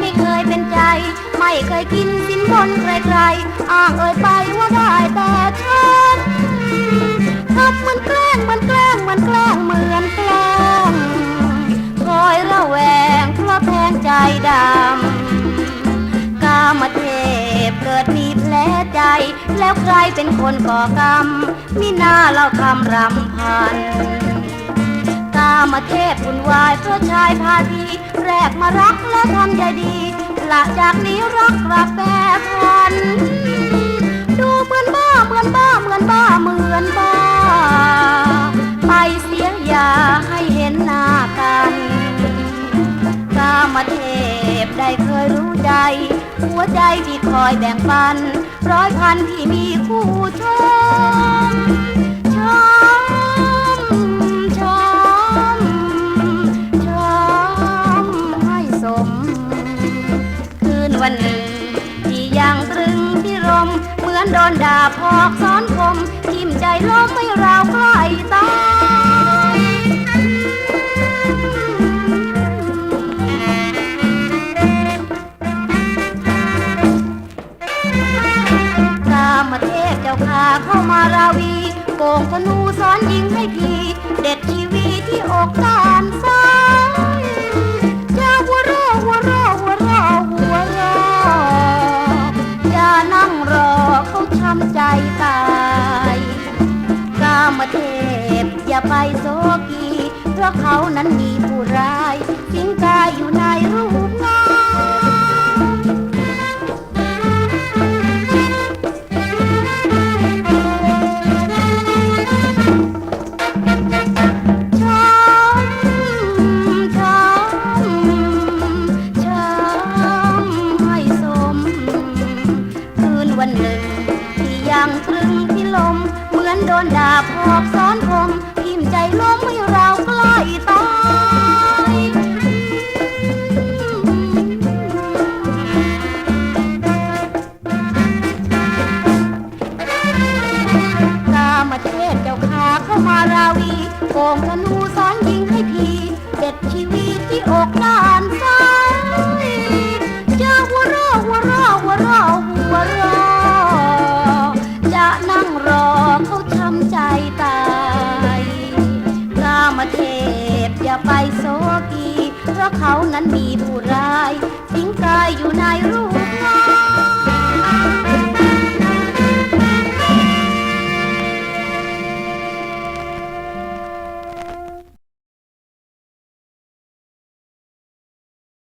ไม่เคยเป็นใจไม่เคยกินสินบนใครๆ อ้างเอ่ยไปว่าได้แต่ฉันทำเหมือนแกล้งมือนแกล้งเหมือน ใจ แล้วใครเป็นคนก่อกรรมมิน่าเราทำรำพัน กามเทพวุ่นวายเพราะชายพาทีแรกมารักและทำใจดีหละจากนี้รักกลับแปรพัน ดูเหมือนบ้าเหมือนบ้าเหมือนบ้าเหมือนบ้า ไปเสียอย่าให้เห็นหน้ากัน กามเทพได้เคยรู้ใจ หัวใจที่คอยแบ่งปัน ร้อยพันที่มีคู่ชมชมชมชมให้สม คืนวันหนึ่ง ที่ยังตรึงที่รม เหมือนโดนด่าพอกซ้อนคมทิ่มใจล้มไม โกงธนูสอนยิงให้พีเด็ดทีวีที่อกด้านซ้ายอย่าหัวเรอหัวเรอหัวเรอหัวเรออย่านั่งรอเขาช้ำใจตายกามเทพอย่าไปโซกีเพราะเขานั้นมีผู้ร้ ที่ยังตรึงที่ลม เหมือนโดนดาบพอกซ้อนคมทิ่มใจล้มให้เราใกล้ตายกามเทพเจ้าขาเข้ามาราวีโกงธนูสอนยิงให้ทีเด็ดชีวีที่อกด้านซ้า เขานั้นมีผู้ร้ายทิ้งกายอยู่ในรู